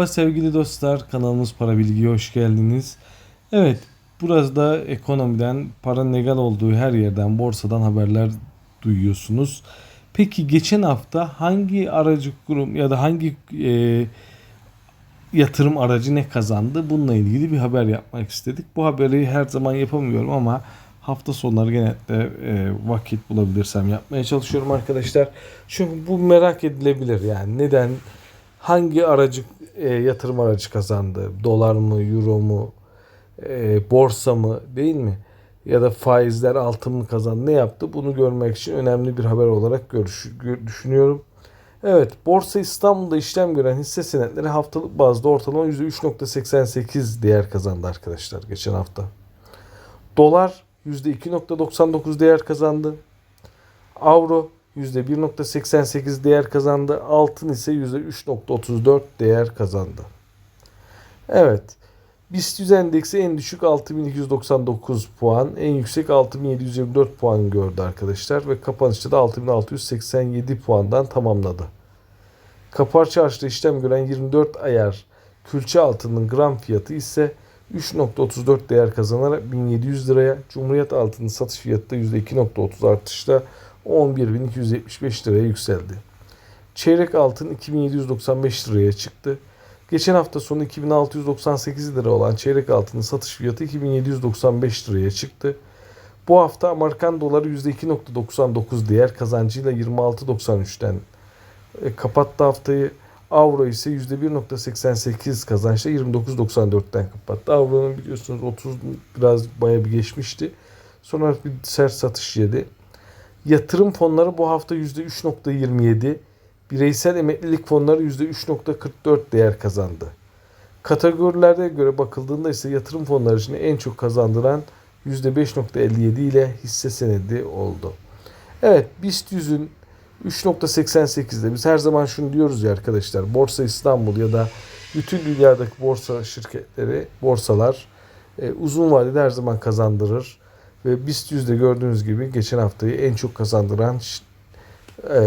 Merhaba sevgili dostlar, kanalımız Para Bilgi'ye hoş geldiniz. Evet, burada da ekonomiden, paranın legal olduğu her yerden, borsadan haberler duyuyorsunuz. Peki geçen hafta hangi aracı kurum ya da hangi e, yatırım aracı ne kazandı? Bununla ilgili bir haber yapmak istedik. Bu haberi her zaman yapamıyorum ama hafta sonları genelde e, vakit bulabilirsem yapmaya çalışıyorum arkadaşlar. Çünkü bu merak edilebilir yani neden hangi aracı e, yatırım aracı kazandı? Dolar mı, euro mu, e, borsa mı değil mi? Ya da faizler altın mı kazandı? Ne yaptı? Bunu görmek için önemli bir haber olarak görüş, gör- düşünüyorum. Evet, Borsa İstanbul'da işlem gören hisse senetleri haftalık bazda ortalama %3.88 değer kazandı arkadaşlar geçen hafta. Dolar %2.99 değer kazandı. Avro %1.88 değer kazandı. Altın ise %3.34 değer kazandı. Evet. BIST 100 endeksi en düşük 6299 puan, en yüksek 6724 puan gördü arkadaşlar ve kapanışta da 6687 puandan tamamladı. Kapar çarşıda işlem gören 24 ayar külçe altının gram fiyatı ise 3.34 değer kazanarak 1700 liraya, Cumhuriyet altının satış fiyatı da %2.30 artışla 11.275 liraya yükseldi. Çeyrek altın 2795 liraya çıktı. Geçen hafta sonu 2698 lira olan çeyrek altının satış fiyatı 2795 liraya çıktı. Bu hafta Amerikan doları %2.99 değer kazancıyla 26.93'ten e, kapattı haftayı. Avro ise %1.88 kazançla 29.94'ten kapattı. Avro'nun biliyorsunuz 30 biraz bayağı bir geçmişti. Sonra bir sert satış yedi. Yatırım fonları bu hafta %3.27, bireysel emeklilik fonları %3.44 değer kazandı. Kategorilerde göre bakıldığında ise yatırım fonları için en çok kazandıran %5.57 ile hisse senedi oldu. Evet BIST 100'ün 3.88'de biz her zaman şunu diyoruz ya arkadaşlar Borsa İstanbul ya da bütün dünyadaki borsa şirketleri, borsalar e, uzun vadede her zaman kazandırır. Ve BIST 100'de gördüğünüz gibi geçen haftayı en çok kazandıran e,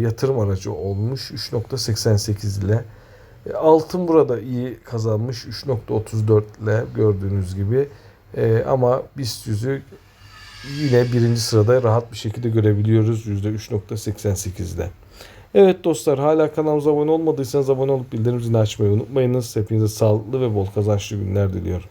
yatırım aracı olmuş 3.88 ile. E, altın burada iyi kazanmış 3.34 ile gördüğünüz gibi. E, ama BIST 100'ü yine birinci sırada rahat bir şekilde görebiliyoruz %3.88 ile. Evet dostlar hala kanalımıza abone olmadıysanız abone olup bildirim zilini açmayı unutmayınız. Hepinize sağlıklı ve bol kazançlı günler diliyorum.